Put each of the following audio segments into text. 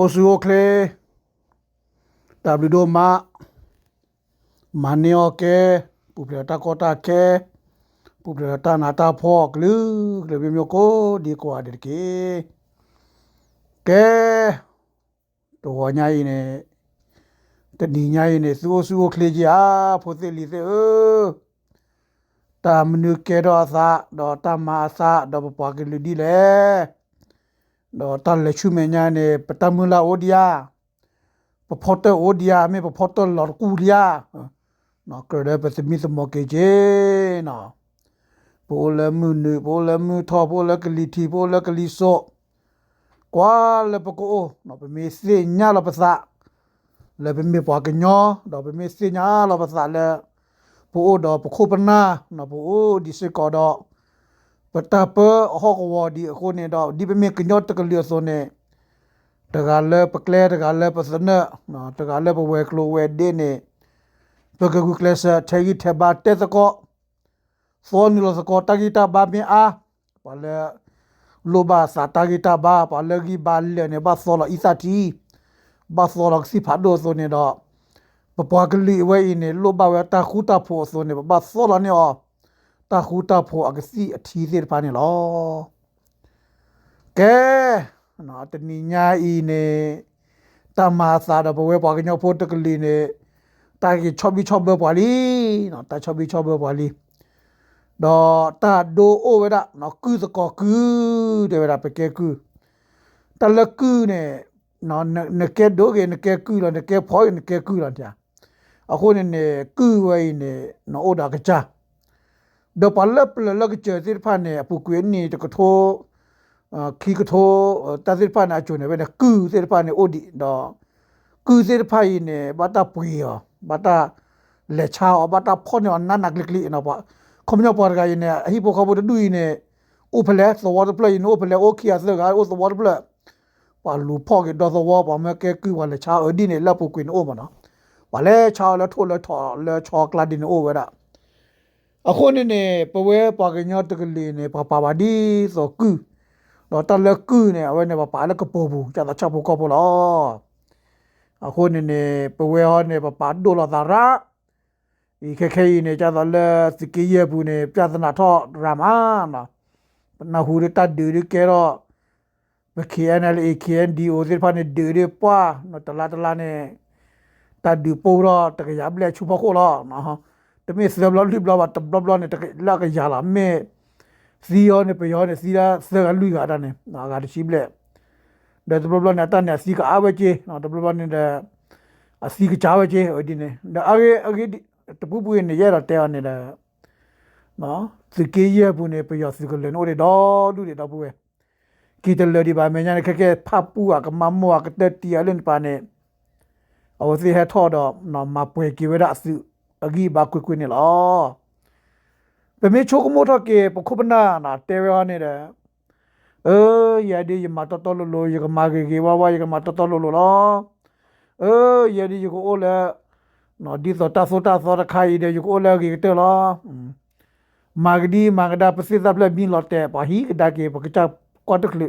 o su o kle w do ma mane o ke pu pre ta ko ta ke pu pre ta na ta pho klu kle bi myo ko di ko a de ke ke to wa nya yi ne တဏီညာရင်နေစိုးစိုးကလေးကြီးအာဖို့သိလီစေအတာမနုကေတော့သာတော့တမသာတော့ပွားကလေးဒီလေ တော့တလက်ချူမညာနေပတမလာအိုဒီယာပဖော်တအိုဒီယာမေပဖော်တလော်ကူဒီယာနော်ကရတဲ့ပစမီသမကေဂျေနော်ပိုလမှုနုပိုလမှုထောပိုလကလီတီပိုလကလီဆိုကွာလပကိုနော်ပမေစညာလပစာ le be me pa ke nyo do be me si nya lo ba sa le pu o do pu khu pa na na pu o di se ko do pa ta pa ho ko wo di ko ne do di be me ke nyo ta ke le so ne ta ga le pa kle ta ga le pa sa na na ta ga le pa we klo we de ne pa ke ku kle sa te gi te ba te ta ko so ni lo sa ko ta gi ta ba me a pa le lo ba sa ta gi ta ba pa le gi ba le ne ba so lo i sa ti ဘာစောလောက်စီဖတ်တော့ဆိုနေတော့ပပွားကလေးဝဲနေလောဘဝတာခူတာဖို့ဆိုနေဘာစောလနေအော တာခူတာဖို့အကစီအထီးသေးပါနေလောကဲနော်တနိညာဤနေတမသာတော့ဘဝပွားကညဖို့တကလေးနေတာကြီးချောဘီချောဘပွားလီနော်တာချောဘီချောဘပွားလီတော့တာဒိုအိုဝဲတာနော်ကူစကောကူတဲ့ဝဲတာပကဲကူတလကူနဲ့နော်နကဲဒိုကေနကဲကူလနကဲဖောနကဲကူလတအခုနေနေကူဝိနေနော်အိုဒါကချာ ဒပလပလလကချေတိဖာနေအပူကွေးနေတကထိုခီကထိုတသစ်ဖာနာချုံနေဘယ်ကူသစ်ဖာနေအိုဒီတော့ကူသစ်ဖာနေဘာတာပွေရောဘာတာလက်ချာဘာတာဖောနေနနကလကလီနော်ပါခွန်ညပေါ်ကရနေအဟိပိုခဘဒူနေ open let the water play no open let okay as the guy was the water play ပါလူဖော့ကတော်သောပါမကဲကူဝါလေချာအဒီနေလက်ပုကွင်းအိုမနော်ဝါလေချာလေထိုလေထော်လေချောကလာဒီနေအိုဝဲတာ အခုနေနေပဝဲပါကညတကလေးနေပါပါပါဒီဆိုကူတော့တလကူနေအဝဲနေပါပါလကပိုဘူးကျတော့ချပ်ဖို့ကောပိုလောအခုနေနေပဝဲဟောနေပါပါဒိုလာသာရာဒီခက်ခဲနေကြတော့လေစကီရဘူးနေပြဿနာထော့ရမာနော်နဟူရတဒူရကဲတော့ KNL KNDO ဒီဖာနေဒေရပွားနော်တလာတလာနေတဒူပိုရတကရဘလက်ချူပခိုလာနော် တမေစဘလလိဘလဘတဘလနေတကလာကရလာမေစီယောနေပယောနေစီရာစကလူကတာနေနာကတရှိဘလက်ဒါတဘလနေတန်နေစီကအဝချေနော်တဘလနေတဲ့အစီကချာဝချေဟိုဒီနေဒါအကေအကေတပူပူနေရတဲ့နေတဲ့နော်စကေးရဘူးနေပယောစကလေနိုတွေတော့လူတွေတော့ဘူးပဲ kita le di ba me nya ke ke pha pu a ka ma mo a ka te ti a len pa ne a wo si he tho do no ma pwe ki we da su a gi ba kwi kwi ne lo pe me cho ko mo tho ke po ko na na te we ne de ơ ya di ya ma to to lo lo ya ka ma ge ge wa wa ya ka ma to to lo lo lo ơ ya di ko o le no di so ta so ta so ta khai de ko o le ge te lo ma ge di ma ga da pa si da ple bin lo te pa hi da ke pa ka ကွာတကလ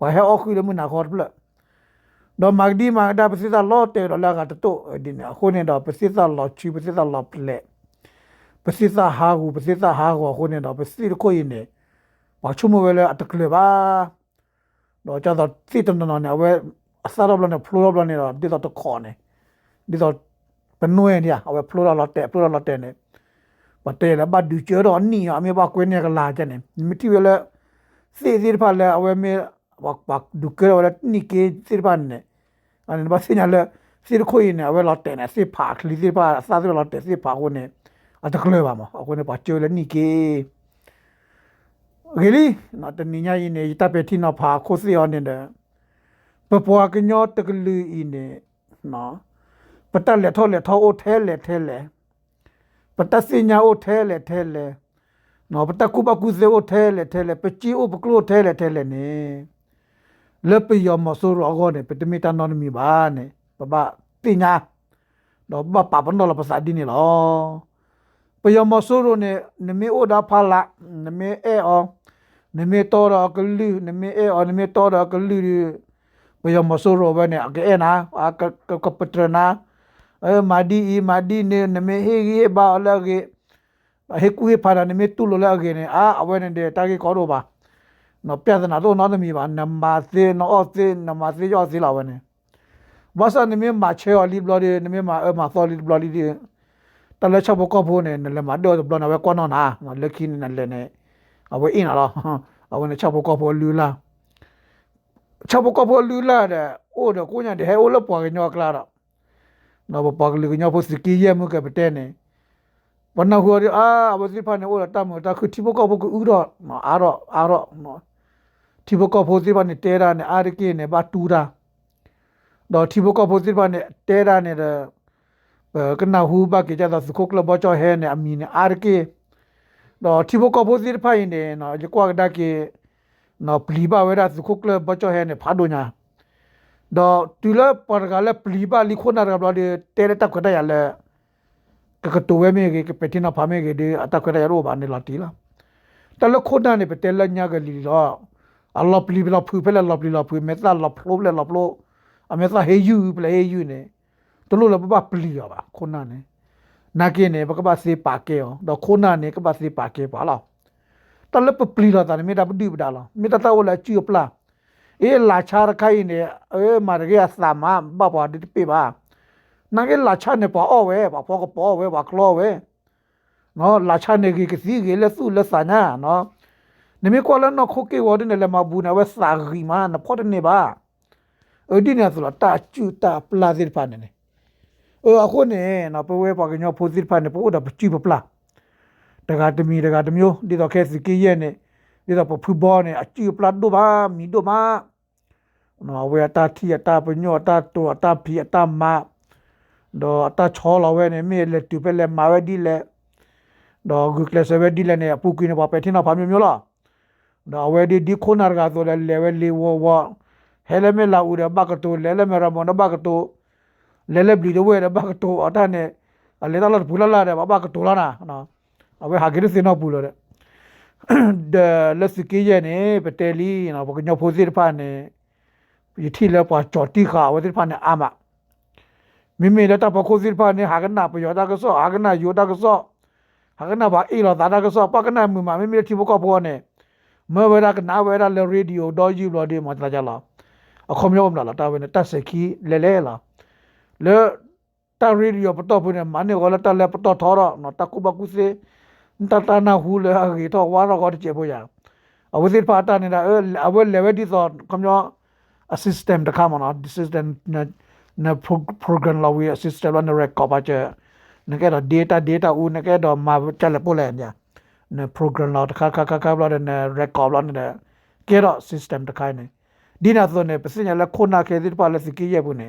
ဝါဟဲအော်ခွေလမနာခေါ်ပလ တော့မဂဒီမဂဒါပစိသလောတေရလာကတတိုဒီနေခုနေတော့ပစိသလောချီပစိသလောပလက်ပစိသဟာဟုပစိသဟာဟုခုနေတော့ပစိကိုရင်နေဘာချုံမဝဲလဲအတကလေပါတော့ကြတော့စိတနနနေဝဲအစားတော့လည်းဖလိုတော့လည်းဒီတော့ခေါ်နေဒီတော့ပနွေနေအဝဲဖလိုတော့လော်တဲဖလိုတော့လော်တဲနေပတ်တဲလည်းဘာဒူချေတော့နီအမေဘာကွေးနေကလာကြနေမတီဝဲလဲ se sir pa la awe me wak wak dukke wala ni ke sir pa ne an ba sin ala sir ko ine awe la te na se pa kli sir pa sa sir la te se pa ko ne a ta kle ba ma ko ne pa che la ni ke really na ta ni nya ine ta pe thi na pha ko se on ne da pa pwa ke nyo ta klu ine na ပတလက်ထောလက်ထောအိုထဲလက်ထဲလက်ပတစညာအိုထဲလက်ထဲလက်နော်ပတကူပကူဇေအိုထဲလေထဲလေပချီအိုပကလိုထဲလေထဲလေနေ လက်ပယောမဆိုရောဂောနေပတမီတနော်မီဘာနေပပတိညာတော့ပပပနော်လပစာဒီနေလောပယောမဆိုရောနေနမေအိုဒါဖလာနမေအေအောနမေတော်ရကလူနမေအေအောနမေတော်ရကလူဘယ်မဆိုးရောပဲနဲ့အကဲနာအကကပတရနာအဲမာဒီအီမာဒီနေနမေဟေဂီဘာလာဂေဟေကူဟေဖာနမေတူလိုလာဂေနေအာအဝဲနေတာဂေကောတော့ပါ နော်ပြဿနာတော့နောက်သမီးပါနံပါတ်3နော်အသေးနံပါတ်3ရောသေးလာဝဲနေဘာသာနမေမာချေော်လီဘလော်ဒီနမေမာအမဆော်လီဘလော်ဒီတလက်ချဘကောဖို့နေနလမတော့ဘလော်နာဝဲကောနော်နာလက်ခင်းနေလည်းနေအဝဲအင်းလားအဝဲနေချဘကောဖို့လူလား chapo kapo lula da o da ko nya de he o la po ga nyo klara no bo pa ga lu nyo po siki ye mu ka bete ne wana hu ri a abo si pa ne o la ta mo ta khu ti bo ko bo ku u ro no a ro a ro no ti bo ko po si pa ne te ra ne a ri ki ne ba tu ra do ti bo ko po si pa ne te ra ne da ကနဟူဘကေကြတာစခုကလဘချောဟဲနေအမီနေအာရကေတော့တီဘကပိုစီဖိုင်နေနော်ကြကွာဒါကေနော်ပလီပါဝဲတာစခုကလဘချောဟဲနေဖာဒိုညာတော့တူလပါကလည်းပလီပါလီခိုနာရဘလာတဲ့တဲတက်ခဒရလဲကကတိုဝဲမေကေပတိနာဖာမေကေဒီအတက်ခဒရရောဘာနေလာတီလာတလခိုနာနေပတဲလညာကလီတော့ အလ္လာဟ်ပလီဘလာဖူဖဲလလပလီလဖူမေတာလဖလိုလလဖလိုအမေသာဟေယူပလေဟေယူနေတလို့လပပပလီရပါခိုနာနေနာကင်းနေဘကပစေပါကေရောတော့ခိုနာနေကပစေပါကေပါလားတလပပလီလာတာမေတာပဒိပဒါလားမေတာတော့လာချီပလာအေးလာချာရခိုင်နေအေးမာရရသမာဘဘဒီပိပါနာကလာချာနေပေါ်ဝဲပါပေါ်ကပေါ်ဝဲပါကလောဝဲနော်လာချာနေကစီကလေစုလဆာနာနော် နမေကောလနော်ခိုကေဝဒနေလမဘူးနာဝစာဂီမာနဖောတနေပါအဒီနေဆိုတာတာချူတာပလာဇစ်ဖာနေနေအခုနေနော်ပဝဲပါကညောဖိုစစ်ဖာနေပို့တာပချူပပလာတကတမီတကတမျိုးဒီတော့ခဲစကီရဲ့နေဒီတော့ဖူဘောနေအချူပလာတို့ပါမီတို့ပါနော်ဝဲတာတီတာပညောတာတူတာဖီတာမာတော့တာချောလာဝဲနေမေလက်တူပဲလက်မာဝဲဒီလက်တော့ဂုကလဆဝဲဒီလက်နေပူကင်းဘာပဲထင်းတော့ဘာမျိုးမျိုးလား တော့ဝဲဒီဒီခိုနာကဆိုလဲလေဝဲလီဝဝဟဲလမဲလာဦးရဘကတိုလဲလဲမရမနဘကတိုလဲလဲဘလီတော့ဝဲဘကတိုအတာနဲ့လေတာလာဘူလာလာတယ်ဘကတိုလာနာနော်အဝဲဟာဂရစင်တော့ဘူးလို့တဲ့ de la sikije ne peteli na bo nyo phosi pa ne yi thi la pa choti kha wa pa ne ama မိမိလက်တပခိုးစီဖာနေဟာကနာပယောတာကစောဟာကနာယောတာကစောဟာကနာဘာအေလောတာတာကစောပကနာမူမမိမိတိဘကောဘောနေ မဝရကနာဝရလေရေဒီယိုဒေါ်ယူလော်ဒီမတလာကြလားအခုမျိုးမလားတာဝဲနေတက်စခီလဲလဲလားလေတာရေဒီယိုပတော့ဖုန်မနေဝလာတလဲပတော့ထောရနော်တကုဘကုစေတတနာဟူလေအဂီတော့ဝါရောချေဖို့ရအဝစီဖာတာနေတာအဝဲလေဝဒီသောကမျိုး assistant တခါမနော် assistant န program လာဝီ assistant လာ record ပါချေနကဲတော့ data data ဦးနကဲတော့မှာချက်လက်ပို့လဲညာ န program လာတခါခါခါခါလာတဲ့ record လာနေတဲ့ကဲတော့ system တခါနေဒီနာဆိုနေပစညာလက်ခုနာခဲဒီပါလက်စကီရဲ့ဘူးနေ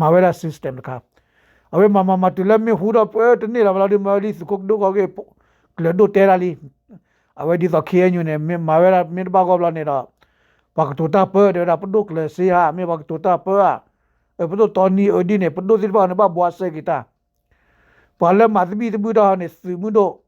မာဝဲလာ system တခါအဝဲမမမတူလက်မဟူတော့ပွဲတနေ့လာလာဒီမာလီစကုတ်ဒိုကောကေကလဒိုတဲရာလီအဝဲဒီတော့ခဲညူနေမာဝဲလာမင်းဘာကောလာနေတော့ဘာကတိုတာပွဲတဲ့ပဒုကလစီဟာမေဘာကတိုတာပွဲ pedo toni odine pedo silpa ne ba boase kita pala matbi tu buda ne simudo tu le te da tawlo ne pedo ne ba phise ke simudo phise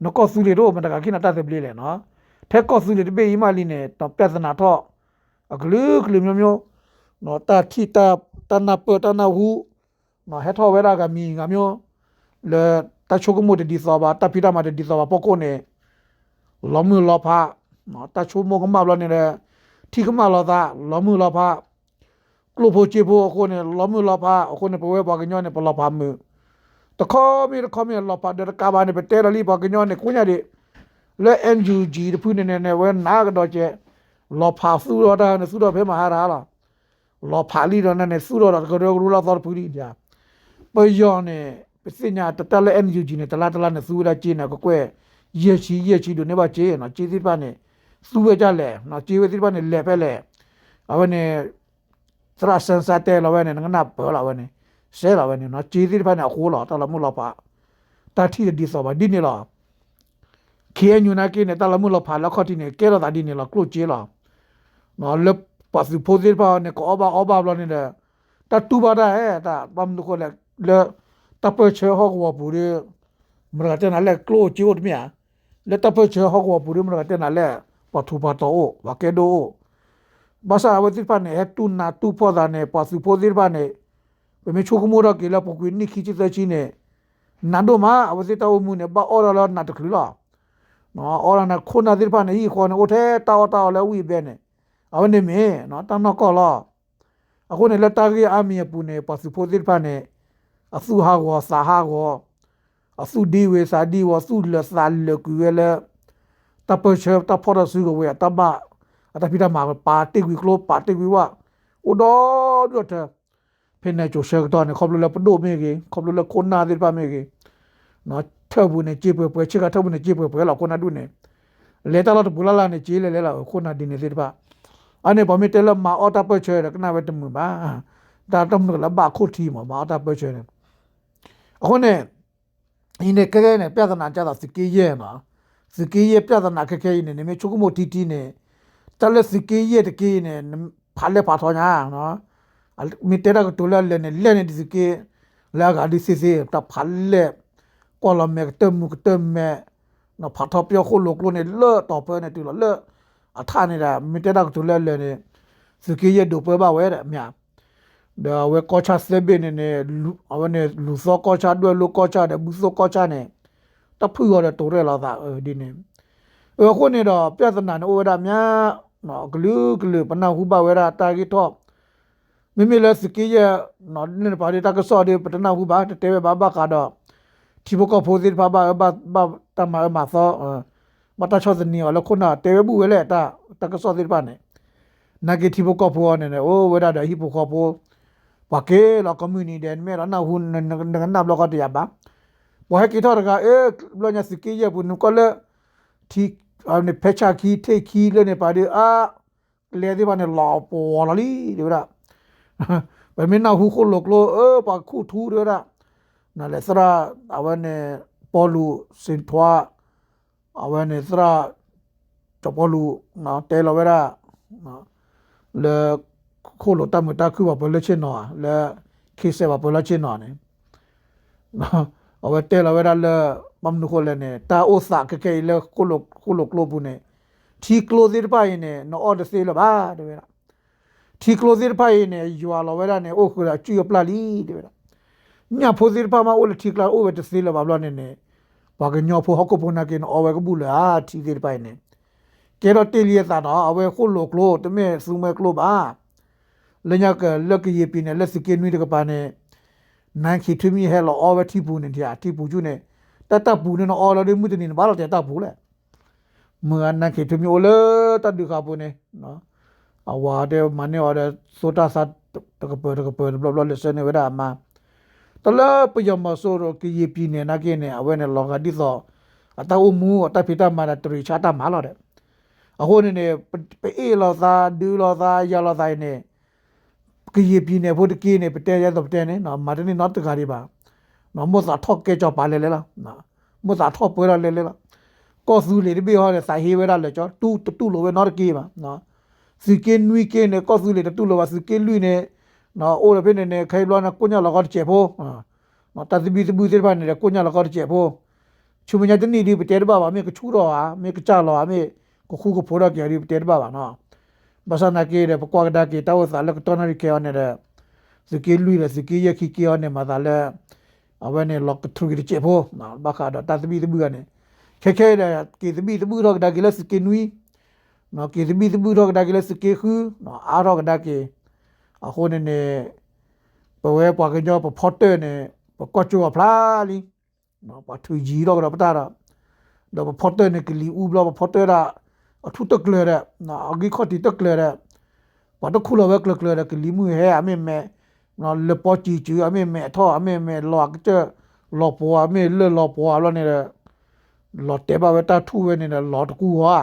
su lo kom la le lo kota se blita se blin ba u le ba lo ko su le la de na lo kota se blin thi ro no ko ro no ko se blin ro no ko su le ro ma ta ki na ta se blin le no the ko su le de be yi ma li ne to pya sana tho a glu glu myo myo no ta thi ta ta na pe ta na hu no he tho we ra ga mi nga myo le ta chu ko mo de di so ba ta pi ta ma de di so ba po ko ne lo mu lo pha no ta chu mo ko ma lo ne le thi ko ma lo da lo mu lo pha ကလုဖို့ချေဖို့အခုနဲ့လောမှုလောဖာအခုနဲ့ပဝဲပါကညောနဲ့ပလောဖာမှု တခေါ်မီတခေါ်မီလောဖာတဲ့ကဘာနဲ့ပတဲရလီပါကညောနဲ့ကုညာဒီလဲ NUG တဖူးနေနေဝဲနာကတော့ကျလောဖာဆူတော့တာနဲ့ဆူတော့ဖဲမှာဟာလားလောဖာလီတော့နဲ့ဆူတော့ကတော့ရူလာတော့ပူရီကြာပယောနဲ့ပစညာတတလဲ NUG နဲ့တလားတလားနဲ့ဆူရကျင်းနေကွယ်ရချီရချီတို့နေပါကျင်းနော်ကျင်းစီပါနဲ့ဆူဝဲကြလဲနော်ကျင်းဝဲစီပါနဲ့လဲဖဲလဲအဝနေသရဆန်စတဲ့လောဝနေငနာပေါ်လာဝနေ ဆဲလာဝနေနော်ជីဒီဖာနေခိုးလာတလမှုလာပါတာတီဒီဆိုပါဒီနေလာခေညူနာကိနေတလမှုလာဖာလာခတိနေကဲလာဒီနေလာကလုချေလာနော်လပတ်စုပိုဒီပါနေကောဘာအဘာဘလနေတတူပါဒါဟဲ့တာဘမ်ဒကိုလေလေတပချေဟောကဝပူရီမရတဲ့နာလေကလုချေဝတ်မြာလေတပချေဟောကဝပူရီမရတဲ့နာလေပထူပါတော့ဝကေဒို basa awati pane he tu na tu poda ne pasu podir pane pe me choku mora ke la pokui ni khichi ta chi ne nando ma awati ta mu ne ba ora la na taklu la no ora na khona dir pane hi khona o the ta ta la wi be ne awne me no ta no ko la ako ne la ta gi a mi pu ne pasu podir pane asu ha go sa ha go asu di we sa di wo su le sa le ku we le ta po che ta po da su go we ta ba အတပိတာမှာပါတိကွီကလိုပါတိကွီဝဥဒေါ်တို့တဲ့ ဖိနေချိုရှက်တော့နေခေါပလိုလပဒိုမေကြီးခေါပလိုလကိုနာဒီပါမေကြီးနော်ထဘူးနေကြည့်ပွဲပွဲချစ်ကထဘူးနေကြည့်ပွဲပွဲလောက်ကိုနာဒုနေလေတလာတဘူလာလာနေကြည့်လေလေလာကိုနာဒီနေစစ်ပါအနေဘာမီတဲလမအော်တာပချဲရကနာဝတ်မှုပါဒါတော့မလဘာခုတီမမအော်တာပချဲအခုနေဒီနေကဲကဲနေပြဿနာကြတာစကီးရဲ့မှာစကီး ရဲ့ပြဿနာခက်ခဲနေနေမချုကမိုတီတီနေတလက်စကီရဲ့တကီနေဖာလေပါထောညာနော်မီတဲရကတူလာလဲနေလဲနေဒီစကီလာကဒီစီစီတဖာလေကောလမဲတမှုတမဲနော်ဖာထောပြောခုလောကလိုနေလဲတော့ပဲနေတူလဲအထာနေတာမီတဲရကတူလာလဲနေစကီရဲ့ဒိုပဲပါဝဲတဲ့မြာဒါဝဲကောချာစဘင်းနေအဝနေလူစောကောချာတွေ့လူကောချာတဲ့ဘူးစောကောချာနေတဖူရတဲ့တိုရဲလာတာဒီနေအခုနေတော့ပြဿနာနဲ့ဩဝဒ များနော်ဂလူးဂလူးပနာဟုဘဝရတာဂီတော့မိမိလက်စကီရနော်နေပါရီတကစောဒီပတနာဟုဘတဲဘဘာကတော့တီဘကဖိုဒီဘာဘာဘာဘာတမမသောမတချောဒနီအလခုနာတဲဘူးဝဲလေတာတကစောဒီပါနေနဂတီဘကဖိုနေနေအိုဝဲတာဟီပိုကဖိုပါကေလာကွန်မြူနီဒန်မဲရနာဟုနနနဘလကတရပါဘောဟကီထော်ကအဲဘလညာစကီရဘူးနကလတီအနေဖက်ချခီထိတ်ခီလည်းနေပါတယ်အာလေဒီပါနေလာပေါ်လာလီဒီရ ဘယ်မနာဟုခုလောကလောအပါခုထူရရနာလေစရာအဝနေပေါ်လူစင်ထွားအဝနေစရာတပေါ်လူနော်တဲလဝရနော်လေခုလောတမတခုပါဘလချင်းနော်လေခိစေပါဘလချင်းနော်နေနော်အဝတဲလဝရလေမမ်နုခိုလည်းနေတာအိုစာကကေလေကိုလိုကိုလိုကလိုဘူးနေထီကလိုဒီပါရင်နော်အော်ဒစေလပါတဲ့ ရထီကလိုဒီပါရင်ယူအလောဝဲရနေအိုခူလာချူပလာလီတဲ့ရညဖိုဒီပါမအိုလထီကလာအိုဝဲတစေလပါဘလနေနေဘာကညောဖိုဟကပုနာကင်အော်ဝဲကဘူးလာထီဒီပါရင်ကဲတော့တေလီယတာတော့အဝဲခုလိုကလိုတမဲစူမဲကလိုပါလညကလက်ကရပြင်းလက်စကင်းနွေတကပါနေနိုင်ခီထမီဟဲလောအော်ဝဲတီပူနေတရားတီပူကျူနေတတပူနေနော်အော်လာဒီမှုတင်နေဘာလို့တတပူလဲမငါနခေတမီအိုလေတဒုခပူနေနော် အဝါတဲ့မနေအော်တဲ့ဆိုတာစတ်တကပတကပဘလဘလလက်စနေဝဒအမတလပယမဆိုရကီပြင်းနေနာကင်းနေအဝဲနေလောကဒီသောအတအုံမူအတဖိတမာတရီချတာမာလို့တဲ့အခုနေနေပေလောသာဒူလောသာရလောသာနေကီပြင်းနေဖို့တကင်းနေပတဲရတော့ပတဲနေနော်မာတနေတော့တကားဒီပါနော်မောစာထော့ကဲကြောပါလေလေလားနော်မောစာထော့ပွဲရလေလေလားကောစုလေဒီဘေဟောလေစာဟေဝဲရလေကြောတူတူလိုပဲနော်တကေးပါနော် စီကင်းနွီကင်းနေကောစုလေတူလိုပါစီကင်းလွီနေနော်အိုရဖိနေနေခိုင်လောနာကိုညာလောကချေဖို့နော်တသဘီသဘူးစေပါနေကိုညာလောကချေဖို့ချူမညာတနီဒီပတဲဘာပါမေကချူတော့ဟာမေကကြလောအမေကိုခုကိုဖိုးရကြရီပတဲဘာပါနော်ဘာသာနာကေရပကွာကဒါကေတောက်စာလကတော်နရီကေအနေနဲ့စီကင်းလွီရစီကင်းရခိကေအနေမှာသာလဲ avane lok thru gi che pho na ba kha da ta tbi tbu ga ne khe khe da ki tbi tbu ro da gi la ske nui no ki tbi tbu ro da gi la ske khu no a ro da ki a ho ne ne pa we pa ga jo pa phot ne pa ko chu phla li no pa thu ji ro da pa ta da da pa phot ne ki li u blo pa phot da a thu tak le da na a gi kho ti tak le da pa to khu lo we kle kle da ki li mu he a me me နော်လေပေါ်ချီချူအမေမဲထောအမေမဲလောကတဲ့လောပေါ်အမေလေလောပေါ်လောနေတဲ့လောတဲပါဝတာထူဝဲနေတဲ့လောတကူဟာ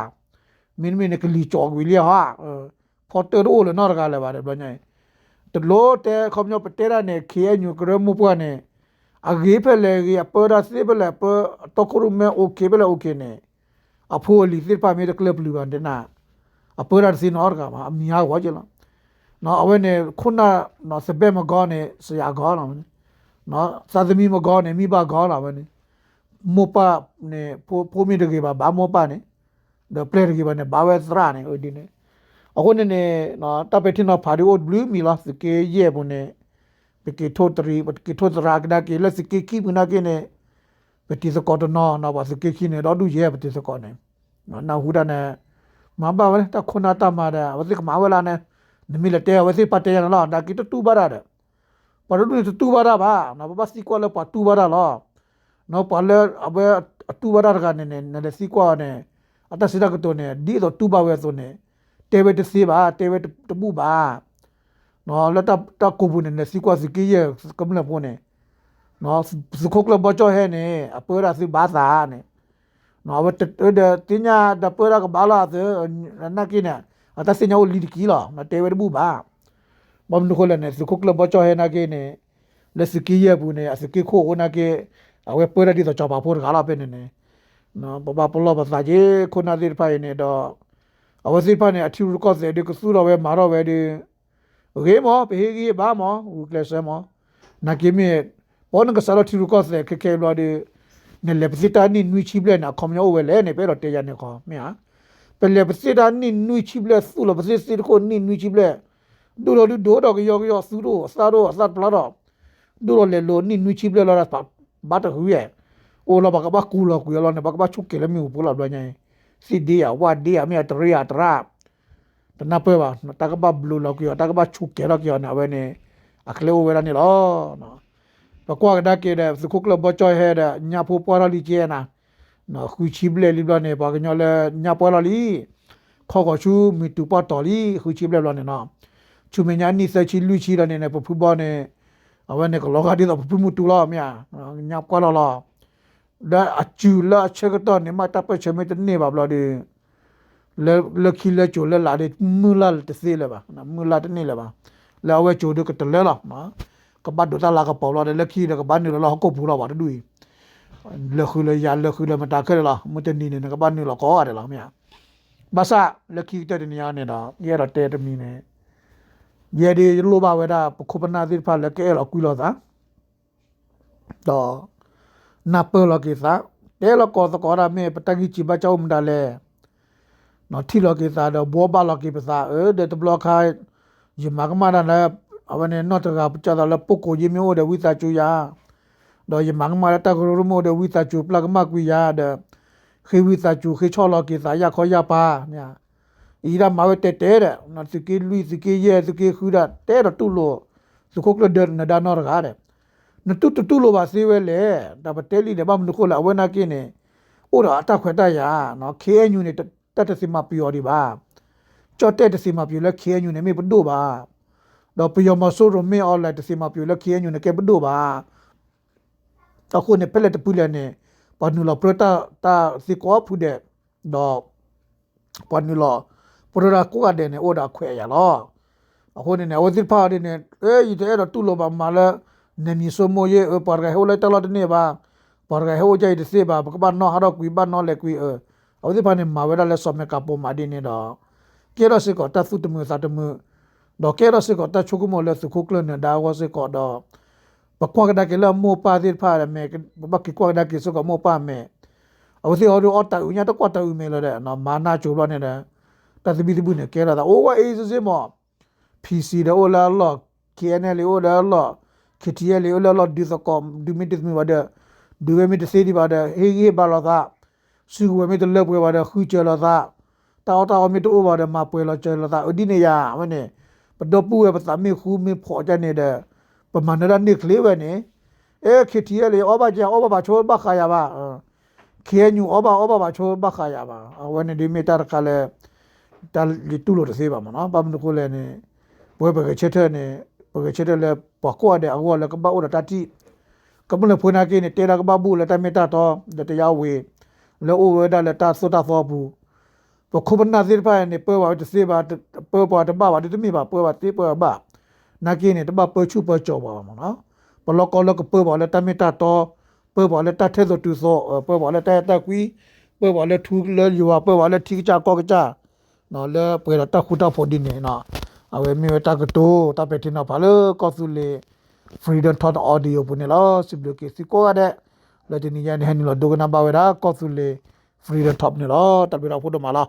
မင်းမင်းကလီချော်ဝီလီဟာဖ ဖော်တိုလေနော်ကလည်းပါတယ်ဘညိုင်တလို့တဲခေါမျောပတဲရနဲ့ခေညူကရမပွားနဲ့အဂေးဖလေကြီးအပေါ်ရစီဘလပတော့ကရုမဲโอเคဘလโอเคနဲ့အဖိုးလီစစ်ပါမေကလပ်လူကန်တနာအပေါ်ရစီနော်ကမှာအမြားဝါကြလားနော်အဝဲနဲ့ခုနနော်စပက်မကောနဲ့ဆရာကောနော်နော်သာသမီမကောနဲ့မိဘကောလာပဲနဲ့မောပါနဲ့ဖိုးဖိုးမီတကေပါဘာမောပါနဲ့ the player ကြီးပါနဲ့ဘာဝဲသရနဲ့ဟိုဒီနဲ့အခုနဲ့နော်တပ်ပတင်နော်ဖာဒီအိုဘလူးမီလာစကေရဲ့ဘုန်နဲ့ပကေထိုတရီပကေထိုတရာကဒါကေလက်စကေကီဘနာကေနဲ့ပတိစကောတနော်နော်ဘာစကေကီနဲ့တော့ဒူရဲ့ပတိစကောနဲ့နော်နာဟူဒနဲ့မဘာဝဲတခုနာတမာဒဝစိကမဝလာနဲ့နမီလက်တဲဝစိပတ်တဲနော်ဒါ အသက်စိတကတုန်နဲ့ဒီတော့တူပါဝဲဆိုနဲ့တဲဝဲတစေးပါတဲဝဲတပူပါနော်လတ်တပ်တကူဘူးနဲ့စီကွာစီကီရဲ့ကမ္လပေါ်နဲ့နော်စခုကလဘချောဟဲနဲ့အပေါ်ရစီဘာသာနဲ့နော်ဘတ်တင်းညာတပေါ်ရကဘာလာသနကိနာအသက်စညောလီကီလာနော်တဲဝဲတပူပါဘမ်နခိုလနဲ့စခုကလဘချောဟဲနာကိနဲ့လက်စကီရဲ့ဘူးနဲ့အစကီခိုးဟိုနာကိအဝဲပေါ်ရဒီတော့ချပါဖို့ကလာပဲနေနဲ့ နော်ဘဘပလောပါစာကြီးခုနသစ်ဖိုင်နေတော့အဝစီဖာနေအထူရကော့စေဒီကဆူတော့ပဲမာတော့ပဲဒီဂေမောဘေဂီဘာမောဦးကလဆမောနာကိမေပေါ်နကဆာလထူရကော့စေခေခေလောဒီနေလေပစီတာနီနွီချီဘလက်နာကွန်ယောဝဲလဲနေပဲတော့တေရနေခေါ်မြာပလေပစီတာနီနွီချီဘလက်ဆူလပစီစီကိုနီနွီချီဘလက်ဒူလိုဒူဒိုတော့ယောယောဆူတော့အစားတော့အစားပလာတော့ဒူလိုလေလိုနီနွီချီဘလက်လာပါဘာတဟူရဲ့ o la baka ba ku la ku la ne baka ba chuk ke le mi u la ba nyai si dia wa dia mi atri atra ta na pe ba ta ka ba blue la ku ta ka ba chuk ke la ki na we ne akle o we la ni lo no ba kwa da ke da su ku la ba choi he da nya pho pa la li che na no khu chi ble li ba ne ba ga nya le nya pa la li kho ko chu mi tu pa to li khu chi ble la ne no chu me nya ni sa chi lu chi la ne ne pu ba ne အဝဲနေကလောကဒီတော့ပူမှုတူလာမြာညာကွာလာလာ ဒါအချူလာချက်ကတော့နေမတပ်ပချမေတနေပါဘလို့ဒီလေလခီလေချိုလေလာဒီမူလာတစီလေပါနမူလာတနေလေပါလာဝဲချိုဒကတလဲလာနော်ကပတ်ဒတာလာကပေါ်လာတဲ့လက်ခီကဘာနေလာကိုပူလာပါတူလက်ခူလေရလက်ခူလေမတာခဲလာမတနေနေကဘာနေလာကောရတယ်လားမြာဘာသာလက်ခီတဲ့နေရနေတာရရတဲ့တမီနေရဒီလိုပါဝဲတာခုပနာသစ်ဖာလက်ကဲလာကူလာတာတော့ နာပလကေစာတဲလကောသကောရမေပတဂီချိဘချောမဒါလေနော်ထီလကေစာတော့ဘောဘလကေပစာအဲဒတဘလခိုင်ယမကမရနာအဝနေနော့တကပချဒါလပုကိုယမျိုးတဲ့ဝိသချူယာတော့ယမကမရတကရမိုတဲ့ဝိသချူပလကမကွီယာတဲ့ခေဝိသချူခေချောလကေစာရခောရပါညာဤရမဝတဲတဲတဲ့နော်စကေလူစကေရဲစကေခူရတဲတော့တူလို့စခုကလဒနဒါနော်ရကားတဲ့ နတုတတုလိုပါစေးဝဲလေဒါပတဲလီလေဘာမနခိုလာအဝဲနာကင်းနေဥရာအတခွဲတရနော် KNU နေတတစီမပီယောဒီပါကြော့တဲ့တစီမပီယောလဲ KNU နေမေပဒိုပါတော့ပီယောမဆိုရမေအော်လိုက်တစီမပီယောလဲ KNU နေကေပဒိုပါအခုနေပလက်တပူလဲနေပနူလာပရတာတာစီကောဖူတဲ့တော့ပနူလာပရရာကိုကတဲ့နေဩဒါခွဲရလောအခုနေနေဝစစ်ဖာတဲ့နေအေးဒီတဲ့တော့တူလိုပါမလား nemi somo ye e parga he ole tala ne ba parga he o jai de se ba ba ba no haro kui ba no le kui e au de pa ne ma wera le so me ka po ma di ne do ke ro se ko ta su de mu sa de mu do ke ro se ko ta chu ku mo le su ku klo ne da wo se ko do ba kwa da ke la mo pa de pa le me ba ki kwa da ke so ko mo pa me au se o do o ta u nya to kwa ta u me le de no ma na chu lo ne de ta si bi si bu ne ke ra da o wa e se se mo pc de o la lo knl o la lo kitiye le ola lo di kom du mi dis mi wada du we mi de se di wada he he ba lo da su we mi de le pwe wada khu che lo da ta ta mi to wada ma pwe lo che lo da odi ne ya ma ne pa do pu we pa sa mi khu mi pho ja ne de pa ma na ni kle we ne e kitiye le o ba ja o ba ba cho ba kha ya ba ke nyu o ba o ba ba cho ba kha ya ba a we ne di mi tar ka le ta li tu lo de se ba ma no ba mi ko le ne ဘွဲဘကချက်တဲ့နေ ပကချေတလေပကောတဲ့အောလေကဘာဥတတိကမလဖွနာကိနေတေရာကဘာဘူးလတမေတာတော့တတရားဝေလောဝေဒါလတာစတာသောဘူးပပခုပနာစီပါနေပေါ်ပါတစေပါပေါ်ပါတပါပါတမီပါပေါ်ပါတေပေါ်ပါနာကင်းနေတပါပေါ်ချူပေါ်ကြောပါမနော်ဘလောကလောကပေါ်ပါလေတမီတာတော့ပေါ်ပါလေတထဲဆိုတူဆိုပေါ်ပါလေတဲတကွီပေါ်ပါလေထူလေယူပါပေါ်ပါလေထိကြကောကကြနော်လေပေါ်တာခုတာဖို့ဒီနေနော် အဝဲမြေတာကတိုတပတိနော်ဘာလို့ကောစုလေ freedom thought audio ပုန်လောစဘလကေစီကိုရတဲ့လက်တင်ရနေဟန်လောဒုကနာပါဝဲတာကောစုလေ freedom top နေလောတပိတော့ဖို့တော့မလား